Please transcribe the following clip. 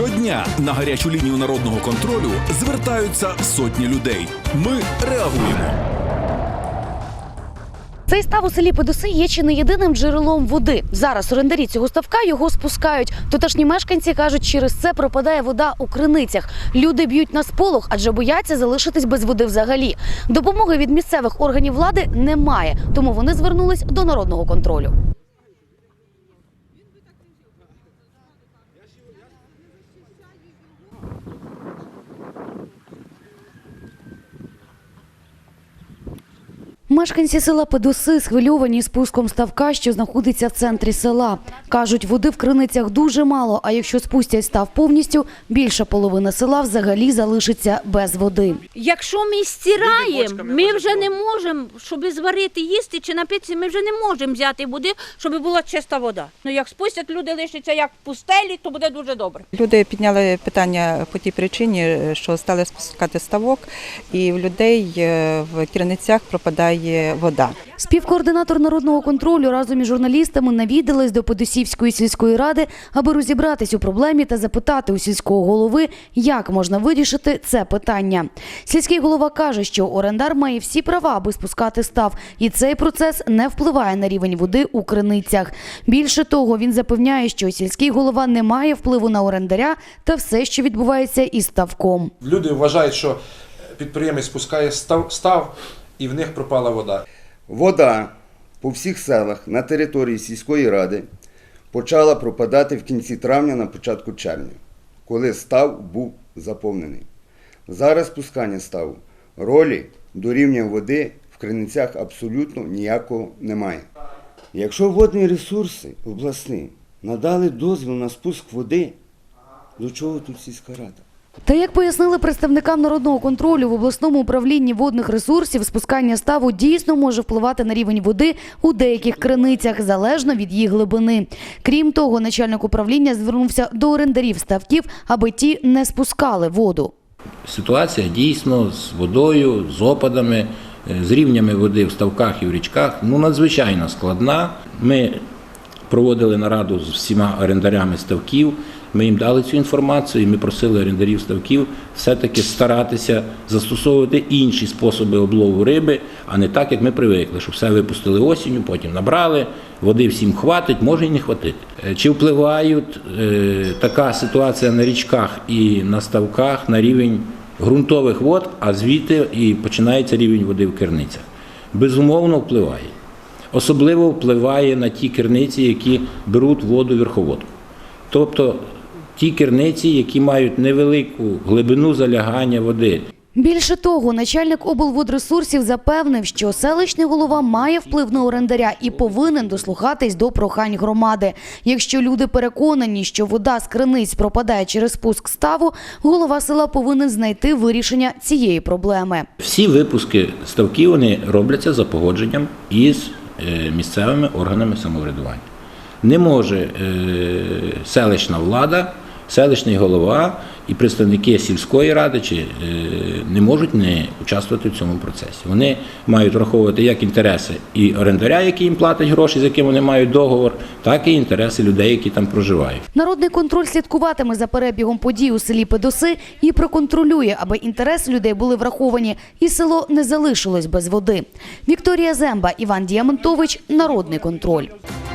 Щодня на гарячу лінію народного контролю звертаються сотні людей. Ми реагуємо. Цей став у селі Подоси є чи не єдиним джерелом води. Зараз орендарі цього ставка його спускають. Тутешні мешканці кажуть, через це пропадає вода у криницях. Люди б'ють на сполох, адже бояться залишитись без води взагалі. Допомоги від місцевих органів влади немає, тому вони звернулись до народного контролю. Мешканці села Педоси схвильовані спуском ставка, що знаходиться в центрі села. Кажуть, води в криницях дуже мало, а якщо спустять став повністю, більша половина села взагалі залишиться без води. Якщо ми стираємо, ми вже не можемо, щоб зварити, їсти чи напитися, ми вже не можемо взяти води, щоб була чиста вода. Ну як спустять, люди лишаться як в пустелі, то буде дуже добре. Люди підняли питання по тій причині, що стали спускати ставок, і в людей е, в кірницях пропадає вода. Співкоординатор народного контролю разом із журналістами навідались до Подосівської сільської ради, аби розібратись у проблемі та запитати у сільського голови, як можна вирішити це питання. Сільський голова каже, що орендар має всі права, аби спускати став, і цей процес не впливає на рівень води у криницях. Більше того, він запевняє, що сільський голова не має впливу на орендаря та все, що відбувається із ставком. Люди вважають, що підприємець спускає став, став і в них пропала вода. Вода по всіх селах на території сільської ради почала пропадати в кінці травня на початку червня, коли став був заповнений. Зараз спускання ставу ролі до рівня води в криницях абсолютно ніякого немає. Якщо водні ресурси обласні надали дозвіл на спуск води, до чого тут сільська рада? Та як пояснили представникам народного контролю в обласному управлінні водних ресурсів, спускання ставу дійсно може впливати на рівень води у деяких криницях залежно від її глибини. Крім того, начальник управління звернувся до орендарів ставків, аби ті не спускали воду. Ситуація дійсно з водою, з опадами, е, з рівнями води в ставках і в річках ну, надзвичайно складна. Ми проводили нараду з всіма орендарями ставків. Ми їм дали цю інформацію, і ми просили орендарів ставків все-таки старатися застосовувати інші способи облову риби, а не так, як ми привикли, що все випустили осінню, потім набрали, води всім хватить, може і не хватити. Е, Чи впливають е, така ситуація на річках і на ставках на рівень ґрунтових вод, а звідти і починається рівень води в керницях? Безумовно, впливає. Особливо впливає на ті керниці, які беруть воду верховодку. Тобто ті керниці, які мають невелику глибину залягання води. Більше того, начальник облводресурсів запевнив, що селищний голова має вплив на орендаря і повинен дослухатись до прохань громади. Якщо люди переконані, що вода з криниць пропадає через спуск ставу, голова села повинен знайти вирішення цієї проблеми. Всі випуски ставків вони робляться за погодженням із е, місцевими органами самоврядування. Не може е, селищна влада, селищний голова і представники сільської ради чи е, не можуть не участвувати в цьому процесі. Вони мають враховувати як інтереси і орендаря, який їм платить гроші, з яким вони мають договор, так і інтереси людей, які там проживають. Народний контроль слідкуватиме за перебігом подій у селі Педоси і проконтролює, аби інтереси людей були враховані, і село не залишилось без води. Вікторія Земба, Іван Діамантович, Народний контроль.